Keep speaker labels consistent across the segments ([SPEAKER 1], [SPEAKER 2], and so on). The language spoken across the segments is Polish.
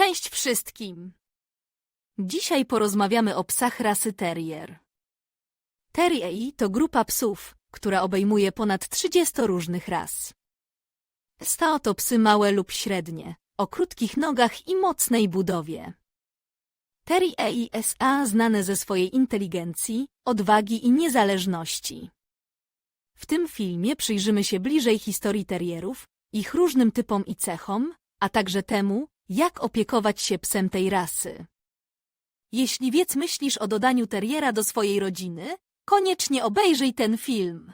[SPEAKER 1] Cześć wszystkim! Dzisiaj porozmawiamy o psach rasy terrier. Terrier to grupa psów, która obejmuje ponad 30 różnych ras. Stao to psy małe lub średnie, o krótkich nogach i mocnej budowie. Terrier SA znane ze swojej inteligencji, odwagi i niezależności. W tym filmie przyjrzymy się bliżej historii terrierów, ich różnym typom i cechom, a także temu, jak opiekować się psem tej rasy. Jeśli więc myślisz o dodaniu terriera do swojej rodziny, koniecznie obejrzyj ten film.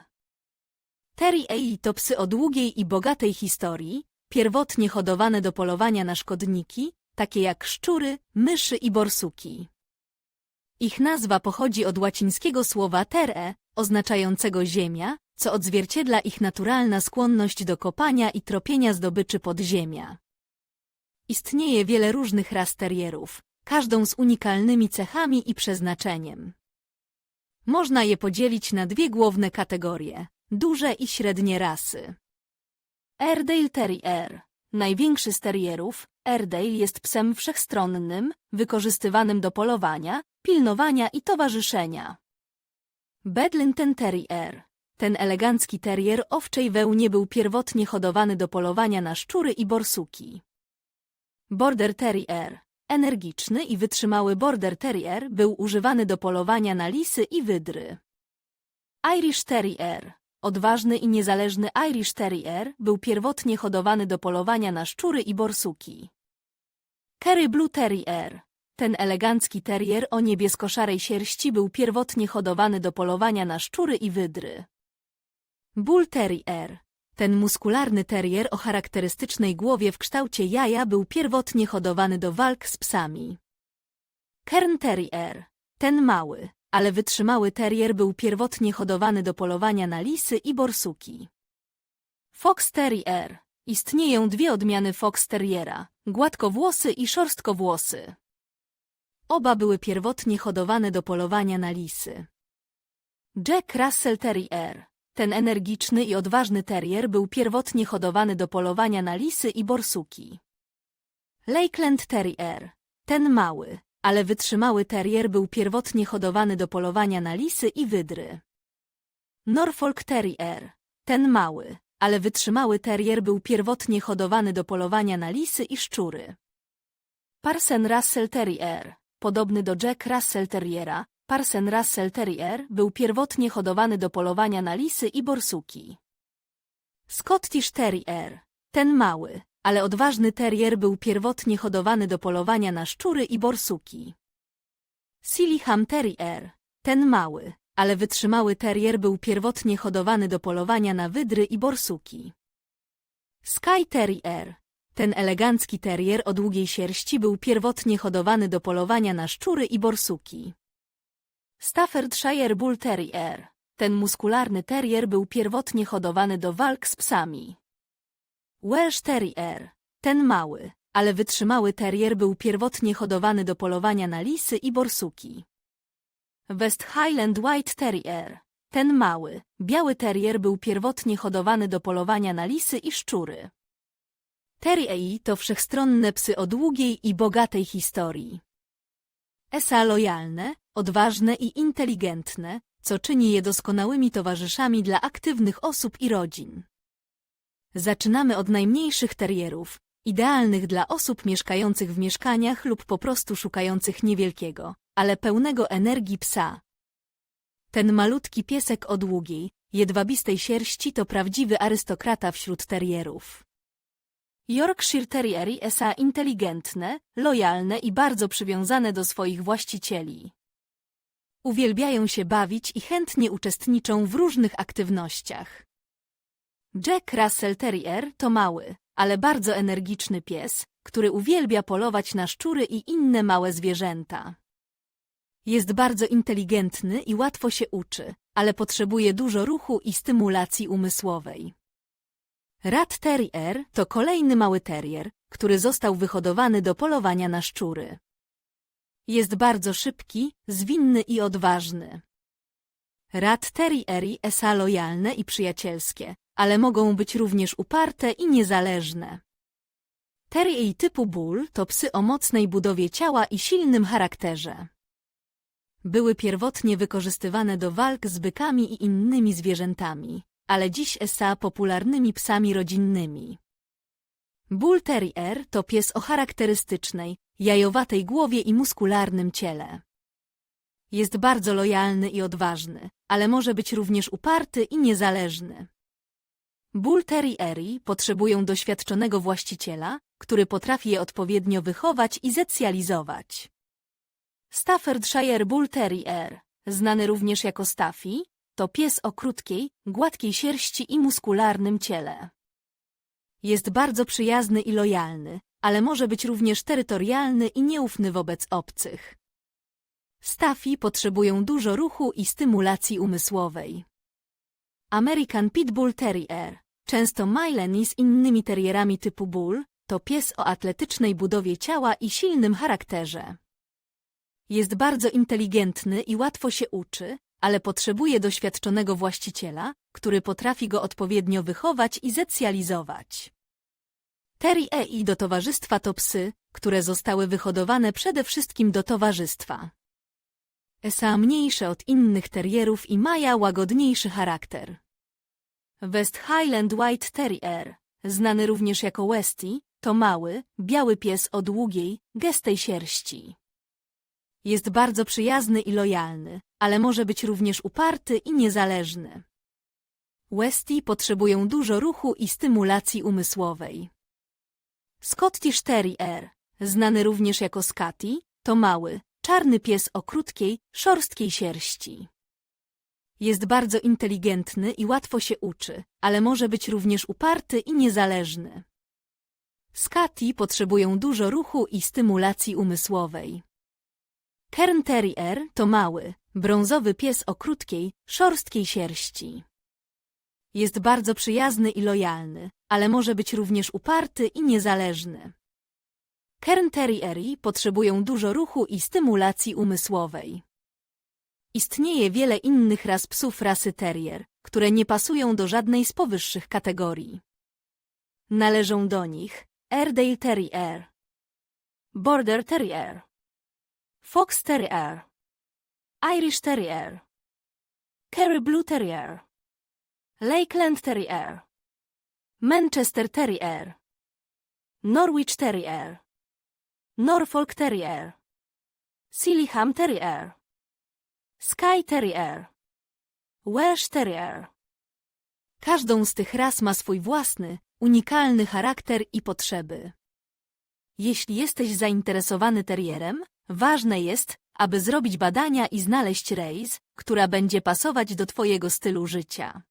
[SPEAKER 1] Terrier to psy o długiej i bogatej historii, pierwotnie hodowane do polowania na szkodniki, takie jak szczury, myszy i borsuki. Ich nazwa pochodzi od łacińskiego słowa terre, oznaczającego ziemia, co odzwierciedla ich naturalna skłonność do kopania i tropienia zdobyczy podziemia. Istnieje wiele różnych ras terrierów, każdą z unikalnymi cechami i przeznaczeniem. Można je podzielić na dwie główne kategorie – duże i średnie rasy. Airedale Terrier Największy z terrierów, Airedale jest psem wszechstronnym, wykorzystywanym do polowania, pilnowania i towarzyszenia. Bedlington Terrier Ten elegancki terrier owczej wełnie był pierwotnie hodowany do polowania na szczury i borsuki. Border Terrier Energiczny i wytrzymały Border Terrier był używany do polowania na lisy i wydry. Irish Terrier Odważny i niezależny Irish Terrier był pierwotnie hodowany do polowania na szczury i borsuki. Kerry Blue Terrier Ten elegancki terrier o niebiesko-szarej sierści był pierwotnie hodowany do polowania na szczury i wydry. Bull Terrier ten muskularny terrier o charakterystycznej głowie w kształcie jaja był pierwotnie hodowany do walk z psami. Kern Terrier. Ten mały, ale wytrzymały terrier był pierwotnie hodowany do polowania na lisy i borsuki. Fox Terrier. Istnieją dwie odmiany Fox Terriera, gładkowłosy i szorstkowłosy. Oba były pierwotnie hodowane do polowania na lisy. Jack Russell Terrier. Ten energiczny i odważny terrier był pierwotnie hodowany do polowania na lisy i borsuki. Lakeland Terrier. Ten mały, ale wytrzymały terrier był pierwotnie hodowany do polowania na lisy i wydry. Norfolk Terrier. Ten mały, ale wytrzymały terrier był pierwotnie hodowany do polowania na lisy i szczury. Parsen Russell Terrier. Podobny do Jack Russell Terriera, Parsen Russell Terrier był pierwotnie hodowany do polowania na lisy i borsuki. Scottish Terrier. Ten mały, ale odważny terrier był pierwotnie hodowany do polowania na szczury i borsuki. Sillyham Terrier. Ten mały, ale wytrzymały terrier był pierwotnie hodowany do polowania na wydry i borsuki. Sky Terrier. Ten elegancki terrier o długiej sierści był pierwotnie hodowany do polowania na szczury i borsuki. Staffordshire Bull Terrier. Ten muskularny terrier był pierwotnie hodowany do walk z psami. Welsh Terrier. Ten mały, ale wytrzymały terrier był pierwotnie hodowany do polowania na lisy i borsuki. West Highland White Terrier. Ten mały, biały terrier był pierwotnie hodowany do polowania na lisy i szczury. Terrier to wszechstronne psy o długiej i bogatej historii. Esa lojalne, odważne i inteligentne, co czyni je doskonałymi towarzyszami dla aktywnych osób i rodzin. Zaczynamy od najmniejszych terierów, idealnych dla osób mieszkających w mieszkaniach lub po prostu szukających niewielkiego, ale pełnego energii psa. Ten malutki piesek o długiej, jedwabistej sierści to prawdziwy arystokrata wśród terierów. Yorkshire Terriery SA inteligentne, lojalne i bardzo przywiązane do swoich właścicieli. Uwielbiają się bawić i chętnie uczestniczą w różnych aktywnościach. Jack Russell Terrier to mały, ale bardzo energiczny pies, który uwielbia polować na szczury i inne małe zwierzęta. Jest bardzo inteligentny i łatwo się uczy, ale potrzebuje dużo ruchu i stymulacji umysłowej. Rat Terrier to kolejny mały terrier, który został wyhodowany do polowania na szczury. Jest bardzo szybki, zwinny i odważny. Rat Terrieri esa lojalne i przyjacielskie, ale mogą być również uparte i niezależne. Terrier typu Bull to psy o mocnej budowie ciała i silnym charakterze. Były pierwotnie wykorzystywane do walk z bykami i innymi zwierzętami, ale dziś SA popularnymi psami rodzinnymi. Bull Terrier to pies o charakterystycznej, jajowatej głowie i muskularnym ciele. Jest bardzo lojalny i odważny, ale może być również uparty i niezależny. Bull Terrieri potrzebują doświadczonego właściciela, który potrafi je odpowiednio wychować i zecjalizować. Staffordshire Bull Terrier, znany również jako Staffy, to pies o krótkiej, gładkiej sierści i muskularnym ciele. Jest bardzo przyjazny i lojalny, ale może być również terytorialny i nieufny wobec obcych. Staffy potrzebują dużo ruchu i stymulacji umysłowej. American Pitbull Terrier, często myleni z innymi terrierami typu bull, to pies o atletycznej budowie ciała i silnym charakterze. Jest bardzo inteligentny i łatwo się uczy, ale potrzebuje doświadczonego właściciela, który potrafi go odpowiednio wychować i zecjalizować. Terrier i do towarzystwa to psy, które zostały wyhodowane przede wszystkim do towarzystwa. Esa mniejsze od innych terrierów i maja łagodniejszy charakter. West Highland White Terrier, znany również jako Westie, to mały, biały pies o długiej, gęstej sierści. Jest bardzo przyjazny i lojalny, ale może być również uparty i niezależny. Westie potrzebują dużo ruchu i stymulacji umysłowej. Scottish Terrier, znany również jako Scotty, to mały, czarny pies o krótkiej, szorstkiej sierści. Jest bardzo inteligentny i łatwo się uczy, ale może być również uparty i niezależny. Scotty potrzebują dużo ruchu i stymulacji umysłowej. Kern Terrier to mały, brązowy pies o krótkiej, szorstkiej sierści. Jest bardzo przyjazny i lojalny, ale może być również uparty i niezależny. Kern Terrieri potrzebują dużo ruchu i stymulacji umysłowej. Istnieje wiele innych ras psów rasy terrier, które nie pasują do żadnej z powyższych kategorii. Należą do nich Airedale Terrier, Border Terrier, Fox Terrier, Irish Terrier, Kerry Blue Terrier, Lakeland Terrier, Manchester Terrier, Norwich Terrier, Norfolk Terrier, Sealyham Terrier, Skye Terrier, Welsh Terrier. Każdą z tych ras ma swój własny, unikalny charakter i potrzeby. Jeśli jesteś zainteresowany terrierem, ważne jest, aby zrobić badania i znaleźć rejs, która będzie pasować do Twojego stylu życia.